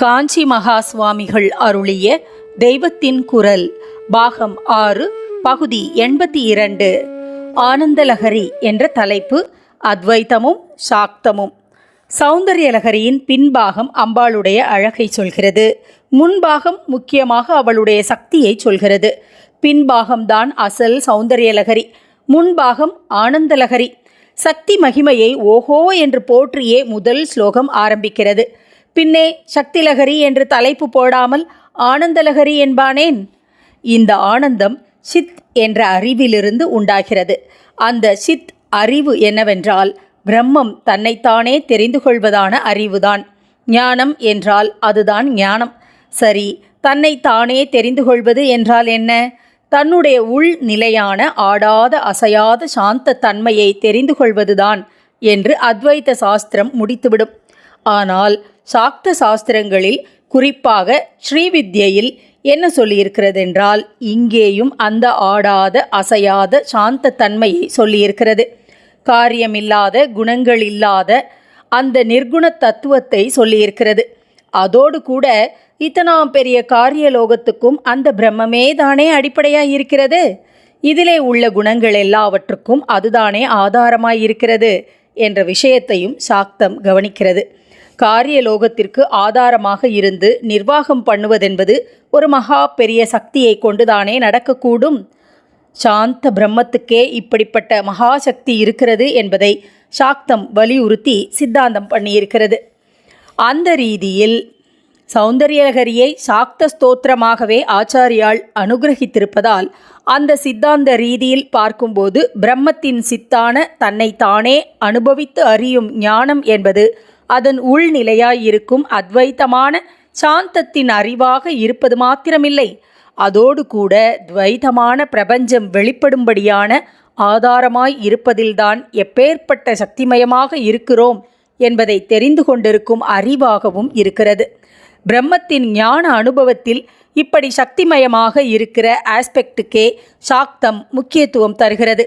காஞ்சி மகா சுவாமிகள் அருளிய தெய்வத்தின் குரல் பாகம் ஆறு பகுதி எண்பத்தி இரண்டு. ஆனந்தலகரி என்ற தலைப்பு அத்வைத்தமும் சாக்தமும். சௌந்தர்யலகரியின் பின்பாகம் அம்பாளுடைய அழகை சொல்கிறது. முன்பாகம் முக்கியமாக அவளுடைய சக்தியை சொல்கிறது. பின்பாகம்தான் அசல் சௌந்தர்யலகரி. முன்பாகம் ஆனந்தலகரி. சக்தி மகிமையை ஓஹோ என்று போற்றியே முதல் ஸ்லோகம் ஆரம்பிக்கிறது. பின்னே சக்திலகரி என்று தலைப்பு போடாமல் ஆனந்தலகரி என்பானேன்? இந்த ஆனந்தம் சித் என்ற அறிவிலிருந்து உண்டாகிறது. அந்த சித் அறிவு என்னவென்றால் பிரம்மம் தன்னைத்தானே தெரிந்து கொள்வதான அறிவுதான். ஞானம் என்றால் அதுதான் ஞானம். சரி தன்னைத்தானே தெரிந்து கொள்வது என்றால் என்ன? தன்னுடைய உள் நிலையான ஆடாத அசையாத சாந்த தன்மையை தெரிந்து கொள்வதுதான் என்று அத்வைத சாஸ்திரம் முடித்துவிடும். ஆனால் சாக்த சாஸ்திரங்களில் குறிப்பாக ஸ்ரீவித்யையில் என்ன சொல்லியிருக்கிறது என்றால் இங்கேயும் அந்த ஆடாத அசையாத சாந்த தன்மையை சொல்லியிருக்கிறது. காரியமில்லாத குணங்கள் இல்லாத அந்த நிர்குண தத்துவத்தை சொல்லியிருக்கிறது. அதோடு கூட இத்தனாம் பெரிய காரியலோகத்துக்கும் அந்த பிரம்மமே தானே அடிப்படையாக இருக்கிறது. இதிலே உள்ள குணங்கள் எல்லாவற்றுக்கும் அதுதானே ஆதாரமாய் இருக்கிறது என்ற விஷயத்தையும் சாக்தம் கவனிக்கிறது. காரியலோகத்திற்கு ஆதாரமாக இருந்து நிர்வாகம் பண்ணுவதென்பது ஒரு மகா பெரிய சக்தியை கொண்டுதானே நடக்கக்கூடும். சாந்த பிரம்மத்துக்கே இப்படிப்பட்ட மகாசக்தி இருக்கிறது என்பதை சாக்தம் வலியுறுத்தி சித்தாந்தம் பண்ணியிருக்கிறது. அந்த ரீதியில் சௌந்தரியலகரியை சாக்த ஸ்தோத்திரமாகவே ஆச்சாரியால் அனுகிரகித்திருப்பதால் அந்த சித்தாந்த ரீதியில் பார்க்கும்போது பிரம்மத்தின் சித்தான தன்னைத்தானே அனுபவித்து அறியும் ஞானம் என்பது அதன் உள்நிலையாயிருக்கும் அத்வைத்தமான சாந்தத்தின் அறிவாக இருப்பது மாத்திரமில்லை. அதோடு கூட துவைதமான பிரபஞ்சம் வெளிப்படும்படியான ஆதாரமாய் இருப்பதில்தான் எப்பேற்பட்ட சக்திமயமாக இருக்கிறோம் என்பதை தெரிந்து கொண்டிருக்கும் அறிவாகவும் இருக்கிறது. பிரம்மத்தின் ஞான அனுபவத்தில் இப்படி சக்திமயமாக இருக்கிற ஆஸ்பெக்டுக்கே சாக்தம் முக்கியத்துவம் தருகிறது.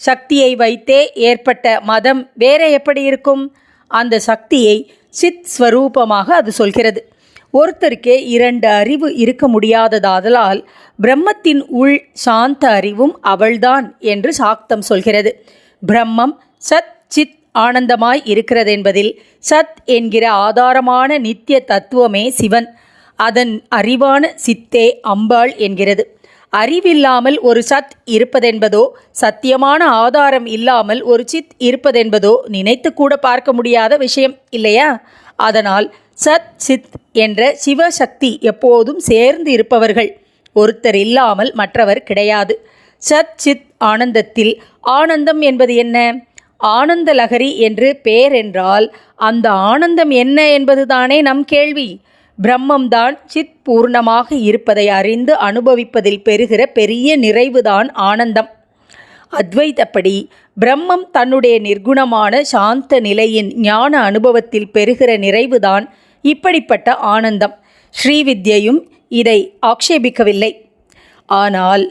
சக்தியை வைத்தே ஏற்பட்ட மதம் வேற எப்படி இருக்கும்? அந்த சக்தியை சித் ஸ்வரூபமாக அது சொல்கிறது. ஒருத்தருக்கே இரண்டு அறிவு இருக்க முடியாததாதலால் பிரம்மத்தின் உள் சாந்த அறிவும் அவள்தான் என்று சாக்தம் சொல்கிறது. பிரம்மம் சத் சித் ஆனந்தமாய் இருக்கிறது என்பதில் சத் என்கிற ஆதாரமான நித்திய தத்துவமே சிவன். அதன் அறிவான சித்தே அம்பாள் என்கிறது. அறிவில்லாமல் ஒரு சத் இருப்பதென்பதோ சத்தியமான ஆதாரம் இல்லாமல் ஒரு சித் இருப்பதென்பதோ நினைத்து கூட பார்க்க முடியாத விஷயம் இல்லையா? அதனால் சத் சித் என்ற சிவசக்தி எப்போதும் சேர்ந்து இருப்பவர்கள். ஒருத்தர் இல்லாமல் மற்றவர் கிடையாது. சத் சித் ஆனந்தத்தில் ஆனந்தம் என்பது என்ன? ஆனந்த லகரி என்று பெயர் என்றால் அந்த ஆனந்தம் என்ன என்பதுதானே நம் கேள்வி. பிரம்மம்தான் சித் பூர்ணமாக இருப்பதை அறிந்து அனுபவிப்பதில் பெறுகிற பெரிய நிறைவுதான் ஆனந்தம். அத்வைத்தப்படி பிரம்மம் தன்னுடைய நிர்குணமான சாந்த நிலையின் ஞான அனுபவத்தில் பெறுகிற நிறைவுதான் இப்படிப்பட்ட ஆனந்தம். ஸ்ரீவித்யையும் இதை ஆக்ஷேபிக்கவில்லை. ஆனால்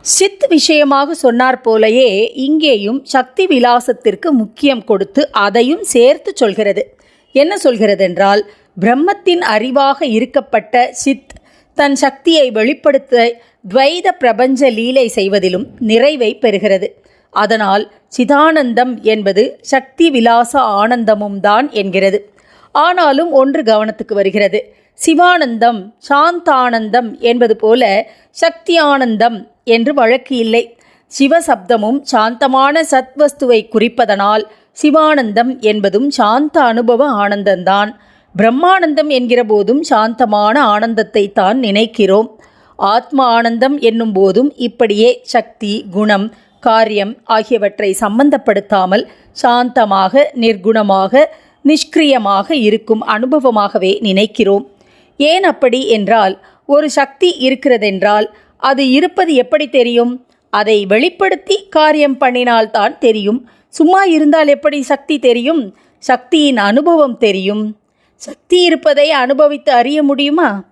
சித் விஷயமாக சொன்னார் போலயே இங்கேயும் சக்தி விலாசத்திற்கு முக்கியம் கொடுத்து அதையும் சேர்த்து சொல்கிறது. என்ன சொல்கிறதென்றால் பிரம்மத்தின் அறிவாக இருக்கப்பட்ட சித் தன் சக்தியை வெளிப்படுத்த துவைத பிரபஞ்ச லீலை செய்வதிலும் நிறைவை பெறுகிறது. அதனால் சிதானந்தம் என்பது சக்தி விலாச ஆனந்தமும் தான் என்கிறது. ஆனாலும் ஒன்று கவனத்துக்கு வருகிறது. சிவானந்தம் சாந்தானந்தம் என்பது போல சக்தி ஆனந்தம் என்று வழக்கு இல்லை. சிவசப்தமும் சாந்தமான சத்வஸ்துவை குறிப்பதனால் சிவானந்தம் என்பதும் சாந்த அனுபவ ஆனந்தந்தான் பிரம்மானந்தம் என்கிற போதும் சாந்தமான ஆனந்தத்தை தான் நினைக்கிறோம். ஆத்ம ஆனந்தம் என்னும் போதும் இப்படியே சக்தி குணம் காரியம் ஆகியவற்றை சம்பந்தப்படுத்தாமல் சாந்தமாக நிர்குணமாக நிஷ்கிரியமாக இருக்கும் அனுபவமாகவே நினைக்கிறோம். ஏன் அப்படி என்றால் ஒரு சக்தி இருக்கிறதென்றால் அது இருப்பது எப்படி தெரியும்? அதை வெளிப்படுத்தி காரியம் பண்ணினால்தான் தெரியும். சும்மா இருந்தால் எப்படி சக்தி தெரியும்? சக்தியின் அனுபவம் தெரியும். சக்தி இருப்பதை அனுபவித்து அறிய முடியுமா?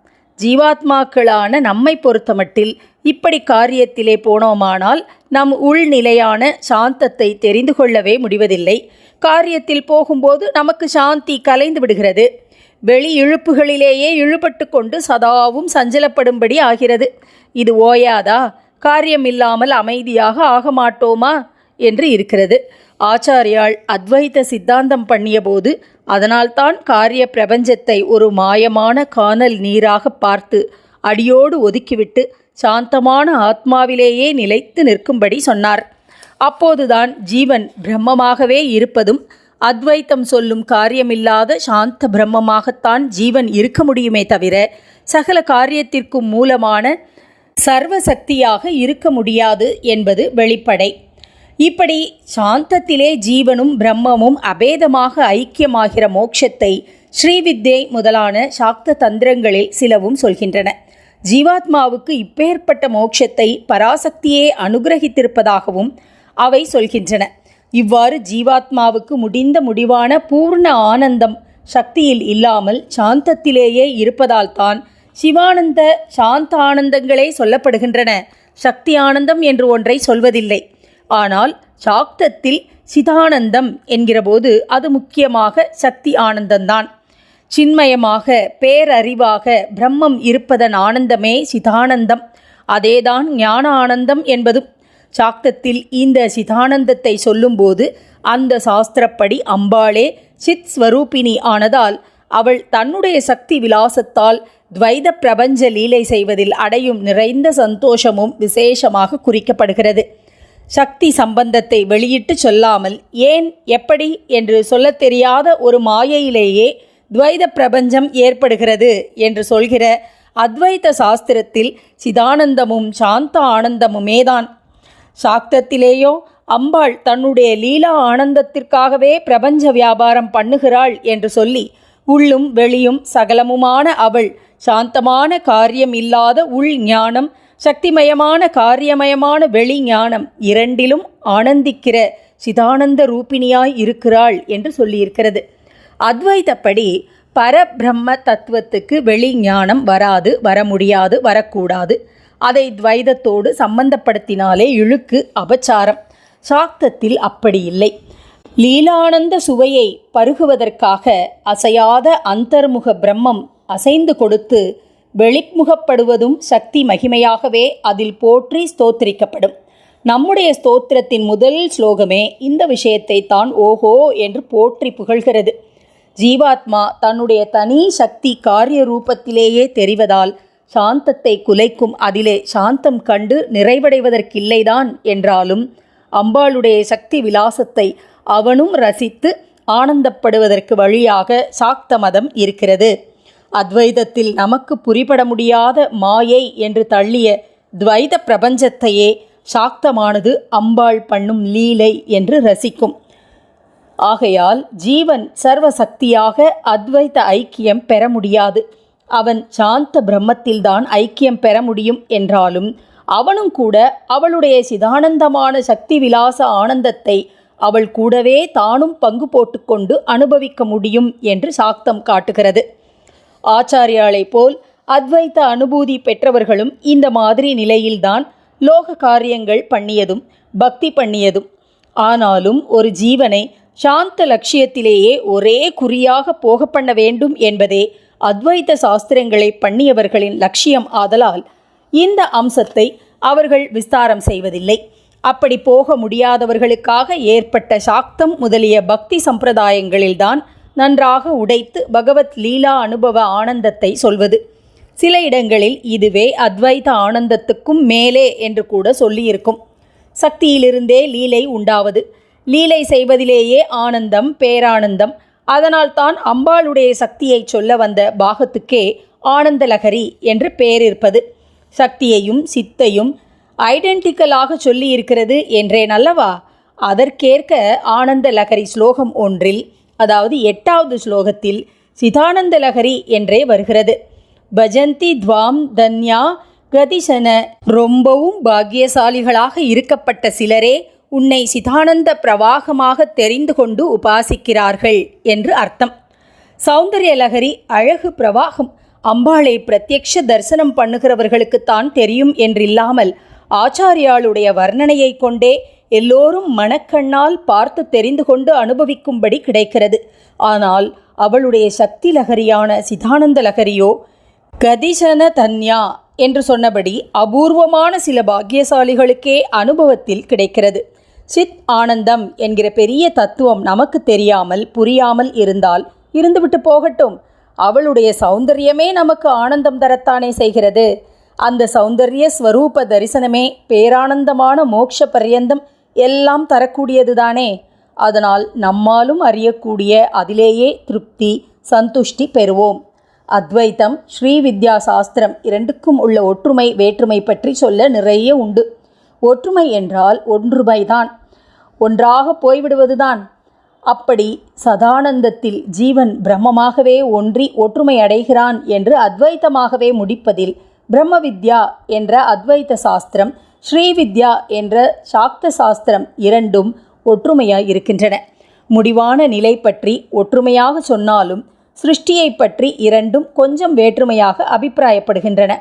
ஜீவாத்மாக்களான நம்மை பொறுத்தமட்டில் இப்படி காரியத்திலே போனோமானால் நம் உள்நிலையான சாந்தத்தை தெரிந்து கொள்ளவே முடிவதில்லை. காரியத்தில் போகும்போது நமக்கு சாந்தி கலைந்து விடுகிறது. வெளி இழுப்புகளிலேயே இழுபட்டு கொண்டு சதாவும் சஞ்சலப்படும்படி ஆகிறது. இது ஓயாதா? காரியமில்லாமல் அமைதியாக ஆக மாட்டோமா என்று இருக்கிறது. ஆச்சாரியால் அத்வைத சித்தாந்தம் பண்ணியபோது அதனால்தான் காரிய பிரபஞ்சத்தை ஒரு மாயமான காணல் நீராக பார்த்து அடியோடு ஒதுக்கிவிட்டு சாந்தமான ஆத்மாவிலேயே நிலைத்து நிற்கும்படி சொன்னார். அப்போதுதான் ஜீவன் பிரம்மமாகவே இருப்பதும் அத்வைத்தம் சொல்லும் காரியமில்லாத சாந்த பிரம்மமாகத்தான் ஜீவன் இருக்க முடியுமே தவிர சகல காரியத்திற்கும் மூலமான சர்வசக்தியாக இருக்க முடியாது என்பது வெளிப்படை. இப்படி சாந்தத்திலே ஜீவனும் பிரம்மமும் அபேதமாக ஐக்கியமாகிற மோட்சத்தை ஸ்ரீவித்யை முதலான சாக்த தந்திரங்களில் சிலவும் சொல்கின்றன. ஜீவாத்மாவுக்கு இப்பேற்பட்ட மோட்சத்தை பராசக்தியே அனுகிரகித்திருப்பதாகவும் அவை சொல்கின்றன. இவ்வாறு ஜீவாத்மாவுக்கு முடிந்த முடிவான பூர்ண ஆனந்தம் சக்தியில் இல்லாமல் சாந்தத்திலேயே இருப்பதால்தான் சிவானந்த சாந்த ஆனந்தங்களே சொல்லப்படுகின்றன. சக்தி ஆனந்தம் என்று ஒன்றை சொல்வதில்லை. ஆனால் சாக்தத்தில் சிதானந்தம் என்கிறபோது அது முக்கியமாக சக்தி ஆனந்தந்தான் சின்மயமாக பேரறிவாக பிரம்மம் இருப்பதன் ஆனந்தமே சிதானந்தம். அதேதான் ஞான ஆனந்தம் என்பதும். சாக்தத்தில் இந்த சிதானந்தத்தை சொல்லும்போது அந்த சாஸ்திரப்படி அம்பாளே சித் ஸ்வரூபிணி ஆனதால் அவள் தன்னுடைய சக்தி விலாசத்தால் துவைத பிரபஞ்ச லீலை செய்வதில் அடையும் நிறைந்த சந்தோஷமும் விசேஷமாக குறிக்கப்படுகிறது. சக்தி சம்பந்தத்தை வெளியிட்டு சொல்லாமல் ஏன் எப்படி என்று சொல்லத் தெரியாத ஒரு மாயையிலேயே துவைத பிரபஞ்சம் ஏற்படுகிறது என்று சொல்கிற அத்வைத சாஸ்திரத்தில் சிதானந்தமும் சாந்த ஆனந்தமுமேதான். சாக்தத்திலேயோ அம்பாள் தன்னுடைய லீலா ஆனந்தத்திற்காகவே பிரபஞ்ச வியாபாரம் பண்ணுகிறாள் என்று சொல்லி உள்ளும் வெளியும் சகலமுமான அவள் சாந்தமான காரியம் இல்லாத உள் ஞானம் சக்திமயமான காரியமயமான வெளி ஞானம் இரண்டிலும் ஆனந்திக்கிற சிதானந்த ரூபிணியாய் இருக்கிறாள் என்று சொல்லியிருக்கிறது. அத்வைதப்படி பரபிரம்ம தத்துவத்துக்கு வெளி ஞானம் வராது வர முடியாது வரக்கூடாது. அதை துவைதத்தோடு சம்பந்தப்படுத்தினாலே இழுக்கு அபச்சாரம். சாக்தத்தில் அப்படி இல்லை. லீலானந்த சுவையை பருகுவதற்காக அசையாத அந்தர்முக பிரம்மம் அசைந்து கொடுத்து வெளிமுகப்படுவதும் சக்தி மகிமையாகவே அதில் போற்றி ஸ்தோத்திரிக்கப்படும். நம்முடைய ஸ்தோத்திரத்தின் முதல் ஸ்லோகமே இந்த விஷயத்தை தான் ஓஹோ என்று போற்றி புகழ்கிறது. ஜீவாத்மா தன்னுடைய தனி சக்தி காரிய ரூபத்திலேயே தெரிவதால் சாந்தத்தை குலைக்கும் அதிலே சாந்தம் கண்டு நிறைவடைவதற்கில்லைதான் என்றாலும் அம்பாளுடைய சக்தி விலாசத்தை அவனும் ரசித்து ஆனந்தப்படுவதற்கு வழியாக சாக்த மதம் இருக்கிறது. அத்வைதத்தில் நமக்கு புரிபட முடியாத மாயை என்று தள்ளிய துவைத பிரபஞ்சத்தையே சாக்தமானது அம்பாள் பண்ணும் லீலை என்று ரசிக்கும். ஆகையால் ஜீவன் சர்வசக்தியாக அத்வைத ஐக்கியம் பெற முடியாது. அவன் சாந்த பிரம்மத்தில்தான் ஐக்கியம் பெற முடியும் என்றாலும் அவனும் கூட அவளுடைய சிதானந்தமான சக்தி விலாச ஆனந்தத்தை அவள் கூடவே தானும் பங்கு போட்டுக்கொண்டு அனுபவிக்க முடியும் என்று சாக்தம் காட்டுகிறது. ஆச்சாரியாளைப் போல் அத்வைத்த அனுபூதி பெற்றவர்களும் இந்த மாதிரி நிலையில்தான் லோக காரியங்கள் பண்ணியதும் பக்தி பண்ணியதும். ஆனாலும் ஒரு ஜீவனை சாந்த லட்சியத்திலேயே ஒரே குறியாக போக பண்ண வேண்டும் என்பதே அத்வைத்த சாஸ்திரங்களை பண்ணியவர்களின் லட்சியம் ஆதலால் இந்த அம்சத்தை அவர்கள் விஸ்தாரம் செய்வதில்லை. அப்படி போக முடியாதவர்களுக்காக ஏற்பட்ட சாக்தம் முதலிய பக்தி சம்பிரதாயங்களில்தான் நன்றாக உடைத்து பகவத் லீலா அனுபவ ஆனந்தத்தை சொல்வது. சில இடங்களில் இதுவே அத்வைத ஆனந்தத்துக்கும் மேலே என்று கூட சொல்லியிருக்கும். சக்தியிலிருந்தே லீலை உண்டாவது. லீலை செய்வதிலேயே ஆனந்தம் பேரானந்தம் அதனால்தான் அம்பாளுடைய சக்தியை சொல்ல வந்த பாகத்துக்கே ஆனந்தலகரி என்று பெயரிருப்பது சக்தியையும் சித்தையும் ஐடென்டிக்கலாக சொல்லி இருக்கிறது என்றேன் அல்லவா? அதற்கேற்க ஆனந்த லகரி ஸ்லோகம் ஒன்றில் அதாவது எட்டாவது ஸ்லோகத்தில் சிதானந்த லகரி என்றே வருகிறது. பஜந்தி துவாம் தன்யா கதிசன. ரொம்பவும் பாக்கியசாலிகளாக இருக்கப்பட்ட சிலரே உன்னை சிதானந்த பிரவாகமாக தெரிந்து கொண்டு உபாசிக்கிறார்கள் என்று அர்த்தம். சௌந்தர்ய லகரி அழகு பிரவாகம். அம்பாளை பிரத்யக்ஷ தரிசனம் பண்ணுகிறவர்களுக்குத்தான் தெரியும் என்றில்லாமல் ஆச்சாரியாளுடைய வர்ணனையை கொண்டே எல்லோரும் மனக்கண்ணால் பார்த்து தெரிந்து கொண்டு அனுபவிக்கும்படி கிடைக்கிறது. ஆனால் அவளுடைய சக்தி லகரியான சிதானந்த லகரியோ கதிசன தன்யா என்று சொன்னபடி அபூர்வமான சில பாக்கியசாலிகளுக்கே அனுபவத்தில் கிடைக்கிறது. சித் ஆனந்தம் என்கிற பெரிய தத்துவம் நமக்கு தெரியாமல் புரியாமல் இருந்தால் இருந்துவிட்டு போகட்டும். அவளுடைய சௌந்தரியமே நமக்கு ஆனந்தம் தரத்தானே செய்கிறது. அந்த சௌந்தரிய ஸ்வரூப தரிசனமே பேரானந்தமான மோட்ச பர்யந்தம் எல்லாம் தரக்கூடியதுதானே? அதனால் நம்மாலும் அறியக்கூடிய அதிலேயே திருப்தி சந்துஷ்டி பெறுவோம். அத்வைத்தம் ஸ்ரீ வித்யா சாஸ்திரம் இரண்டுக்கும் உள்ள ஒற்றுமை வேற்றுமை பற்றி சொல்ல நிறைய உண்டு. ஒற்றுமை என்றால் ஒன்றுமைதான். ஒன்றாக போய்விடுவதுதான். அப்படி சதானந்தத்தில் ஜீவன் பிரம்மமாகவே ஒன்றி ஒற்றுமை அடைகிறான் என்று அத்வைத்தமாகவே முடிப்பதில் பிரம்ம வித்யா என்ற அத்வைத்த சாஸ்திரம் ஸ்ரீவித்யா என்ற சாக்த சாஸ்திரம் இரண்டும் ஒற்றுமையாய் இருக்கின்றன. முடிவான நிலை பற்றி ஒற்றுமையாக சொன்னாலும் சிருஷ்டியை பற்றி இரண்டும் கொஞ்சம் வேற்றுமையாக அபிப்பிராயப்படுகின்றன.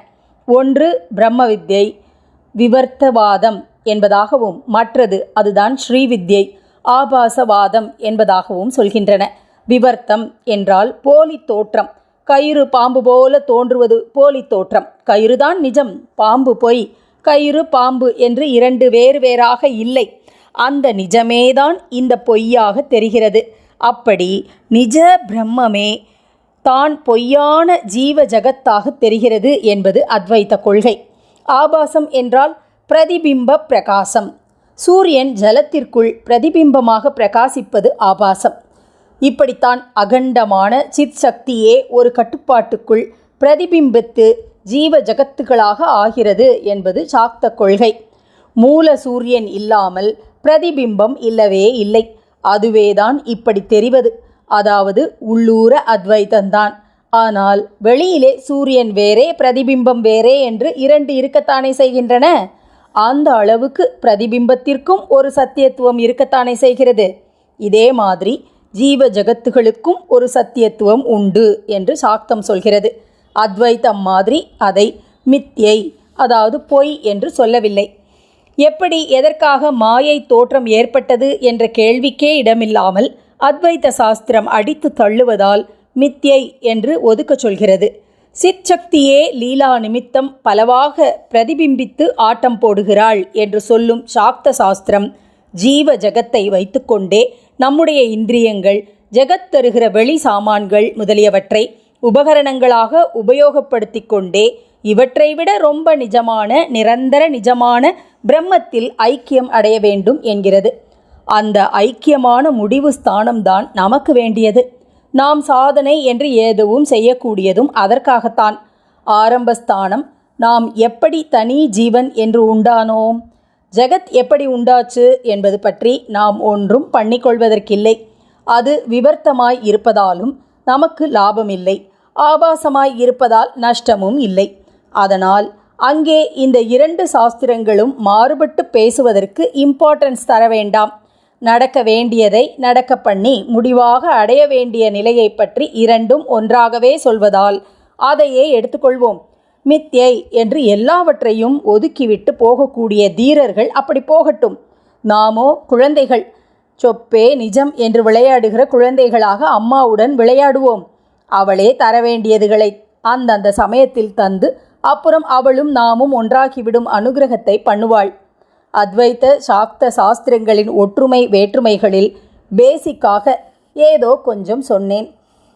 ஒன்று பிரம்ம வித்யை விவர்த்தவாதம் என்பதாகவும் மற்றது அதுதான் ஸ்ரீவித்யை ஆபாசவாதம் என்பதாகவும் சொல்கின்றன. விவர்த்தம் என்றால் போலி தோற்றம் கயிறு பாம்பு போல தோன்றுவது போலி தோற்றம் கயிறுதான் நிஜம் பாம்பு பொய். கயிறு பாம்பு என்று இரண்டு வேறு வேறாக இல்லை. அந்த நிஜமேதான் இந்த பொய்யாக தெரிகிறது. அப்படி நிஜ பிரம்மமே தான் பொய்யான ஜீவ ஜகத்தாக தெரிகிறது என்பது அத்வைத்த கொள்கை. ஆபாசம் என்றால் பிரதிபிம்ப பிரகாசம். சூரியன் ஜலத்திற்குள் பிரதிபிம்பமாக பிரகாசிப்பது ஆபாசம். இப்படித்தான் அகண்டமான சித் சக்தியே ஒரு கட்டுப்பாட்டுக்குள் பிரதிபிம்பித்து ஜீவ ஜகத்துகளாக ஆகிறது என்பது சாக்த கொள்கை. மூல சூரியன் இல்லாமல் பிரதிபிம்பம் இல்லவே இல்லை. அதுவேதான் இப்படி தெரிவது. அதாவது உள்ளூர அத்வைத்தந்தான். ஆனால் வெளியிலே சூரியன் வேறே பிரதிபிம்பம் வேறே என்று இரண்டு இருக்கத்தானே செய்கின்றன? அந்த அளவுக்கு பிரதிபிம்பத்திற்கும் ஒரு சத்தியத்துவம் இருக்கத்தானே செய்கிறது. இதே மாதிரி ஜீவ ஜகத்துகளுக்கும் ஒரு சத்தியத்துவம் உண்டு என்று சாக்தம் சொல்கிறது. அத்வைத்தம் மாதிரி அதை மித்யை அதாவது பொய் என்று சொல்லவில்லை. எப்படி எதற்காக மாயை தோற்றம் ஏற்பட்டது என்ற கேள்விக்கே இடமில்லாமல் அத்வைத்த சாஸ்திரம் அடித்து தள்ளுவதால் மித்யை என்று ஒதுக்கச் சொல்கிறது. சிற்சக்தியே லீலா நிமித்தம் பலவாக பிரதிபிம்பித்து ஆட்டம் போடுகிறாள் என்று சொல்லும் சாக்த சாஸ்திரம் ஜீவ ஜகத்தை வைத்துக்கொண்டே நம்முடைய இந்திரியங்கள் ஜெகத் தருகிற வெளி சாமான்கள் முதலியவற்றை உபகரணங்களாக உபயோகப்படுத்தி கொண்டே இவற்றை விட ரொம்ப நிஜமான நிரந்தர நிஜமான பிரம்மத்தில் ஐக்கியம் அடைய வேண்டும் என்கிறது. அந்த ஐக்கியமான முடிவு ஸ்தானம்தான் நமக்கு வேண்டியது. நாம் சாதனை என்று எதுவும் செய்யக்கூடியதும் அதற்காகத்தான். ஆரம்பஸ்தானம் நாம் எப்படி தனி ஜீவன் என்று உண்டானோம்? ஜெகத் எப்படி உண்டாச்சு என்பது பற்றி நாம் ஒன்றும் பண்ணிக்கொள்வதற்கில்லை. அது விவர்த்தமாய் இருப்பதாலும் நமக்கு லாபமில்லை. ஆபாசமாய் இருப்பதால் நஷ்டமும் இல்லை. அதனால் அங்கே இந்த இரண்டு சாஸ்திரங்களும் மாறுபட்டு பேசுவதற்கு இம்பார்ட்டன்ஸ் தர வேண்டாம். நடக்க வேண்டியதை நடக்க பண்ணி முடிவாக அடைய வேண்டிய நிலையை பற்றி இரண்டும் ஒன்றாகவே சொல்வதால் அதையே எடுத்துக்கொள்வோம். மித்யை என்று எல்லாவற்றையும் ஒதுக்கிவிட்டு போகக்கூடிய தீரர்கள் அப்படி போகட்டும். நாமோ குழந்தைகள். சொப்பே நிஜம் என்று விளையாடுகிற குழந்தைகளாக அம்மாவுடன் விளையாடுவோம். அவளே தர வேண்டியதுகளை அந்தந்த சமயத்தில் தந்து அப்புறம் அவளும் நாமும் ஒன்றாகிவிடும் அனுகிரகத்தை பண்ணுவாள். அத்வைத்த சாக்த சாஸ்திரங்களின் ஒற்றுமை வேற்றுமைகளில் பேசிக்காக ஏதோ கொஞ்சம் சொன்னேன்.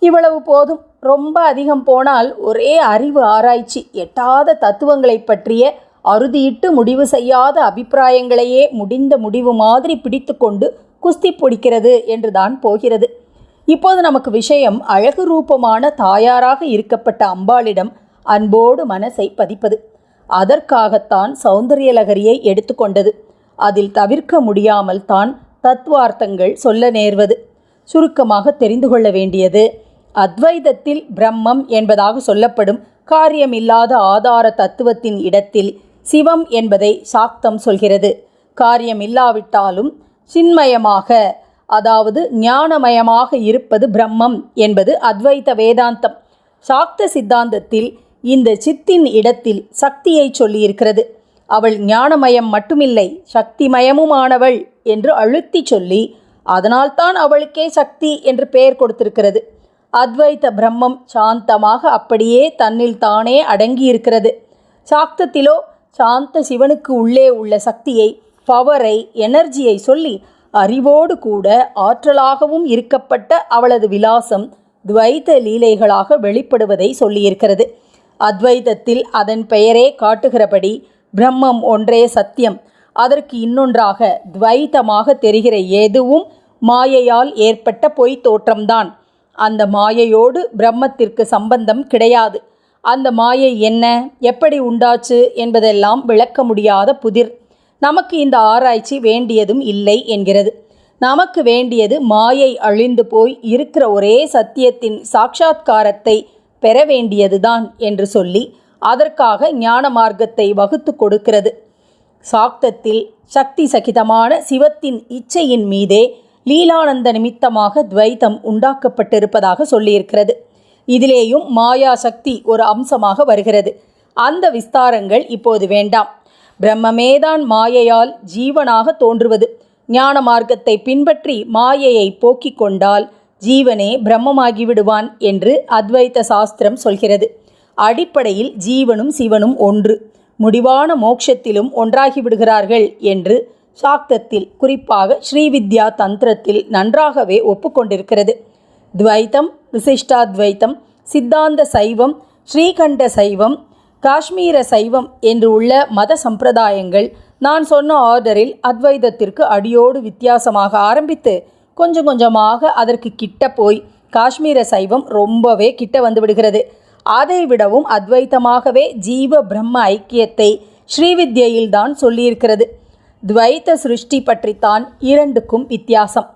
இவ்வளவு போதும். ரொம்ப அதிகம் போனால் ஒரே அறிவு ஆராய்ச்சி எட்டாத தத்துவங்களைப் பற்றிய அறுதியிட்டு முடிவு செய்யாத அபிப்பிராயங்களையே முடிந்த முடிவு மாதிரி பிடித்துக்கொண்டு குஸ்தி பிடிக்கிறது என்றுதான் போகிறது. இப்போது நமக்கு விஷயம் அழகு ரூபமான தாயாராக இருக்கப்பட்ட அம்பாளிடம் அன்போடு மனசை பதிப்பது. அதற்காகத்தான் சௌந்தரியலகரியை எடுத்துக்கொண்டது அதில் தவிர்க்க முடியாமல் தான் தத்துவார்த்தங்கள் சொல்ல நேர்வது. சுருக்கமாக தெரிந்து கொள்ள வேண்டியது அத்வைதத்தில் பிரம்மம் என்பதாக சொல்லப்படும் காரியமில்லாத ஆதார தத்துவத்தின் இடத்தில் சிவம் என்பதை சாக்தம் சொல்கிறது. காரியமில்லாவிட்டாலும் சின்மயமாக அதாவது ஞானமயமாக இருப்பது பிரம்மம் என்பது அத்வைத வேதாந்தம். சாக்த சித்தாந்தத்தில் இந்த சித்தின் இடத்தில் சக்தியை சொல்லியிருக்கிறது. அவள் ஞானமயம் மட்டுமில்லை சக்திமயமுமானவள் என்று அழுத்தி சொல்லி அதனால்தான் அவளுக்கே சக்தி என்று பெயர் கொடுத்திருக்கிறது. அத்வைத பிரம்மம் சாந்தமாக அப்படியே தன்னில் தானே அடங்கியிருக்கிறது. சாக்தத்திலோ சாந்த சிவனுக்கு உள்ளே உள்ள சக்தியை பவரை எனர்ஜியை சொல்லி அறிவோடு கூட ஆற்றலாகவும் இருக்கப்பட்ட அவளது விலாசம் துவைத லீலைகளாக வெளிப்படுவதை சொல்லியிருக்கிறது. அத்வைதத்தில் அதன் பெயரே காட்டுகிறபடி பிரம்மம் ஒன்றே சத்தியம். அதற்கு இன்னொன்றாக துவைத்தமாக தெரிகிற எதுவும் மாயையால் ஏற்பட்ட பொய் தோற்றம்தான். அந்த மாயையோடு பிரம்மத்திற்கு சம்பந்தம் கிடையாது. அந்த மாயை என்ன? எப்படி உண்டாச்சு? என்பதெல்லாம் விளக்க முடியாத புதிர். நமக்கு இந்த ஆராய்ச்சி வேண்டியதும் இல்லை என்கிறது. நமக்கு வேண்டியது மாயை அழிந்து போய் இருக்கிற ஒரே சத்தியத்தின் சாட்சாத்காரத்தை பெற வேண்டியதுதான் என்று சொல்லி அதற்காக ஞான மார்க்கத்தை வகுத்து கொடுக்கிறது. சாக்தத்தில் சக்தி சகிதமான சிவத்தின் இச்சையின் மீதே லீலானந்த நிமித்தமாக துவைத்தம் உண்டாக்கப்பட்டிருப்பதாக சொல்லியிருக்கிறது. இதிலேயும் மாயா சக்தி ஒரு அம்சமாக வருகிறது. அந்த விஸ்தாரங்கள் இப்போது வேண்டாம். பிரம்மமேதான் மாயையால் ஜீவனாக தோன்றுவது. ஞான மார்க்கத்தை பின்பற்றி மாயையை போக்கிக் கொண்டால் ஜீவனே பிரம்மமாகிவிடுவான் என்று அத்வைத்த சாஸ்திரம் சொல்கிறது. அடிப்படையில் ஜீவனும் சிவனும் ஒன்று. முடிவான மோட்சத்திலும் ஒன்றாகி விடுகிறார்கள் என்று சாக்தத்தில் குறிப்பாக ஸ்ரீவித்யா தந்திரத்தில் நன்றாகவே ஒப்புக்கொண்டிருக்கிறது. துவைத்தம் விசிஷ்டாத்வைத்தம் சித்தாந்த சைவம் ஸ்ரீகண்ட சைவம் காஷ்மீர சைவம் என்று உள்ள மத சம்பிரதாயங்கள் நான் சொன்ன ஆர்டரில் அத்வைதத்திற்கு அடியோடு வித்தியாசமாக ஆரம்பித்து கொஞ்சம் கொஞ்சமாக அதற்கு கிட்ட போய் காஷ்மீர சைவம் ரொம்பவே கிட்ட வந்து விடுகிறது. அதை விடவும் அத்வைத்தமாகவே ஜீவ பிரம்ம ஐக்கியத்தை ஸ்ரீவித்யில்தான் சொல்லியிருக்கிறது. துவைத்த சிருஷ்டி பற்றித்தான் இரண்டுக்கும் வித்தியாசம்.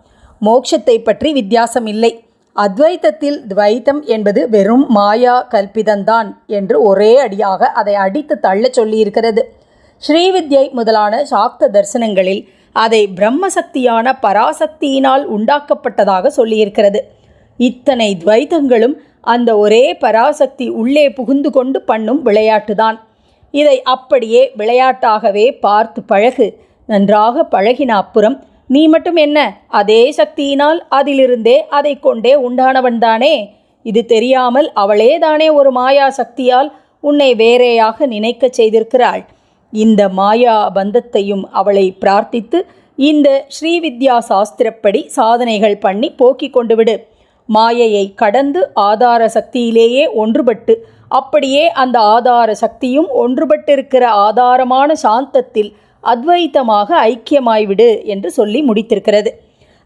மோட்சத்தை பற்றி வித்தியாசம் இல்லை. அத்வைத்தத்தில் துவைத்தம் என்பது வெறும் மாயா கல்பிதந்தான் என்று ஒரே அடியாக அதை அடித்து தள்ள சொல்லியிருக்கிறது. ஸ்ரீவித்யை முதலான சாக்த தரிசனங்களில் அதை பிரம்மசக்தியான பராசக்தியினால் உண்டாக்கப்பட்டதாக சொல்லியிருக்கிறது. இத்தனை துவைத்தங்களும் அந்த ஒரே பராசக்தி உள்ளே புகுந்து கொண்டு பண்ணும் விளையாட்டுதான். இதை அப்படியே விளையாட்டாகவே பார்த்து பழகு நன்றாக பழகின அப்புறம் நீ மட்டும் என்ன? அதே சக்தியினால் அதிலிருந்தே அதை கொண்டே உண்டானவன்தானே இது தெரியாமல் அவளேதானே ஒரு மாயா சக்தியால் உன்னை வேறேயாக நினைக்கச் செய்திருக்கிறாள். இந்த மாயா பந்தத்தையும் அவளை பிரார்த்தித்து இந்த ஸ்ரீவித்யா சாஸ்திரப்படி சாதனைகள் பண்ணி போக்கிக் கொண்டு விடு. மாயையை கடந்து ஆதார சக்தியிலேயே ஒன்றுபட்டு அப்படியே அந்த ஆதார சக்தியும் ஒன்றுபட்டிருக்கிற ஆதாரமான சாந்தத்தில் அத்வைத்தமாக ஐக்கியமாய்விடு என்று சொல்லி முடித்திருக்கிறது.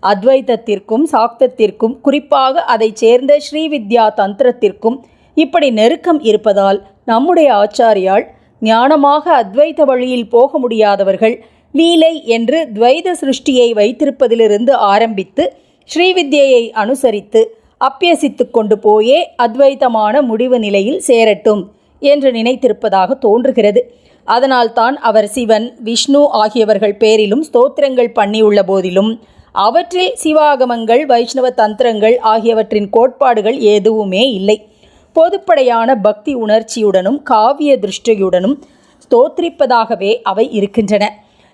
அத்வைத்தத்திற்கும் சாக்தத்திற்கும் குறிப்பாக அதைச் சேர்ந்த ஸ்ரீவித்யா தந்திரத்திற்கும் இப்படி நெருக்கம் இருப்பதால் நம்முடைய ஆச்சாரியால் ஞானமாக அத்வைத வழியில் போக முடியாதவர்கள் லீலை என்று துவைத சிருஷ்டியை வைத்திருப்பதிலிருந்து ஆரம்பித்து ஸ்ரீவித்யையை அனுசரித்து அப்பியசித்து கொண்டு போயே அத்வைதமான முடிவு நிலையில் சேரட்டும் என்று நினைத்திருப்பதாக தோன்றுகிறது. அதனால்தான் அவர் சிவன் விஷ்ணு ஆகியவர்கள் பேரிலும் ஸ்தோத்திரங்கள் பண்ணியுள்ள போதிலும். அவற்றில் சிவாகமங்கள் வைஷ்ணவ தந்திரங்கள் ஆகியவற்றின் கோட்பாடுகள் எதுவுமே இல்லை. பொதுப்படையான பக்தி உணர்ச்சியுடனும் காவிய திருஷ்டியுடனும் ஸ்தோத்திரிப்பதாகவே அவை இருக்கின்றன.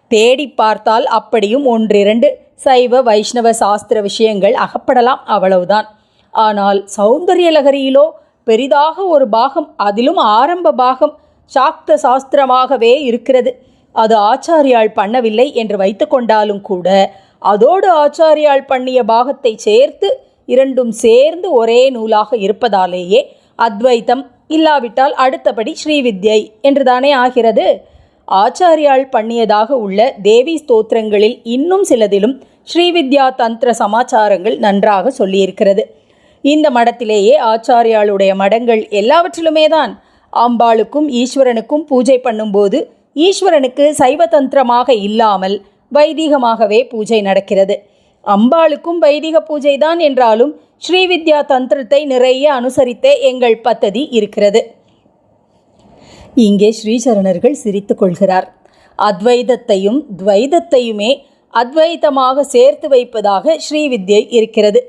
தேடி பார்த்தால் அப்படியும் ஒன்றிரண்டு சைவ வைஷ்ணவ சாஸ்திர விஷயங்கள் அகப்படலாம் அவ்வளவுதான். ஆனால் சௌந்தரிய லகரியிலோ பெரிதாக ஒரு பாகம் அதிலும் ஆரம்ப பாகம் சாக்த சாஸ்திரமாகவே இருக்கிறது. அது ஆச்சாரியால் பண்ணவில்லை என்று வைத்துக்கொண்டாலும் கூட அதோடு ஆச்சாரியால் பண்ணிய பாகத்தை சேர்த்து இரண்டும் சேர்ந்து ஒரே நூலாக இருப்பதாலேயே அத்வைத்தம் இல்லாவிட்டால் அடுத்தபடி ஸ்ரீவித்யை என்றுதானே ஆகிறது? ஆச்சாரியால் பண்ணியதாக உள்ள தேவி ஸ்தோத்திரங்களில் இன்னும் சிலதிலும் ஸ்ரீவித்யா தந்திர சமாச்சாரங்கள் நன்றாக சொல்லியிருக்கிறது. இந்த மடத்திலேயே ஆச்சாரியாளுடைய மடங்கள் எல்லாவற்றிலுமே தான் அம்பாளுக்கும் ஈஸ்வரனுக்கும் பூஜை பண்ணும்போது ஈஸ்வரனுக்கு சைவ தந்திரமாக இல்லாமல் வைதிகமாகவே பூஜை நடக்கிறது. அம்பாளுக்கும் வைதிக பூஜை தான் என்றாலும் ஸ்ரீவித்யா தந்திரத்தை நிறைய அனுசரித்தே எங்கள் பத்ததி இருக்கிறது. இங்கே ஸ்ரீசரணர்கள் சிரித்து கொள்கிறார். அத்வைதத்தையும் துவைதத்தையுமே அத்வைதமாக சேர்த்து வைப்பதாக ஸ்ரீவித்யை இருக்கிறது.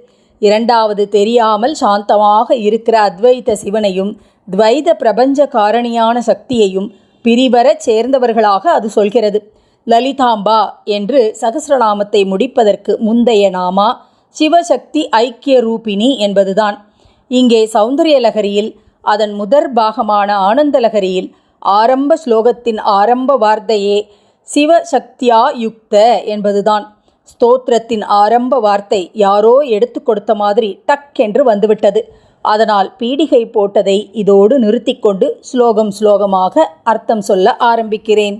இரண்டாவது தெரியாமல் சாந்தமாக இருக்கிற அத்வைத சிவனையும் துவைத பிரபஞ்ச காரணியான சக்தியையும் பிரிவரச் சேர்ந்தவர்களாக அது சொல்கிறது. லலிதாம்பா என்று சகசிரநாமத்தை முடிப்பதற்கு முந்தைய நாமா சிவசக்தி ஐக்கிய ரூபிணி என்பதுதான். இங்கே சௌந்தரிய லகரியில் அதன் முதற் பாகமான ஆனந்தலகரியில் ஆரம்ப ஸ்லோகத்தின் ஆரம்ப வார்த்தையே சிவசக்தியா யுக்த என்பதுதான். ஸ்தோத்திரத்தின் ஆரம்ப வார்த்தை யாரோ எடுத்து கொடுத்த மாதிரி டக் என்று வந்துவிட்டது. அதனால் பீடிகை போட்டதை இதோடு நிறுத்திக்கொண்டு ஸ்லோகம் ஸ்லோகமாக அர்த்தம் சொல்ல ஆரம்பிக்கிறேன்.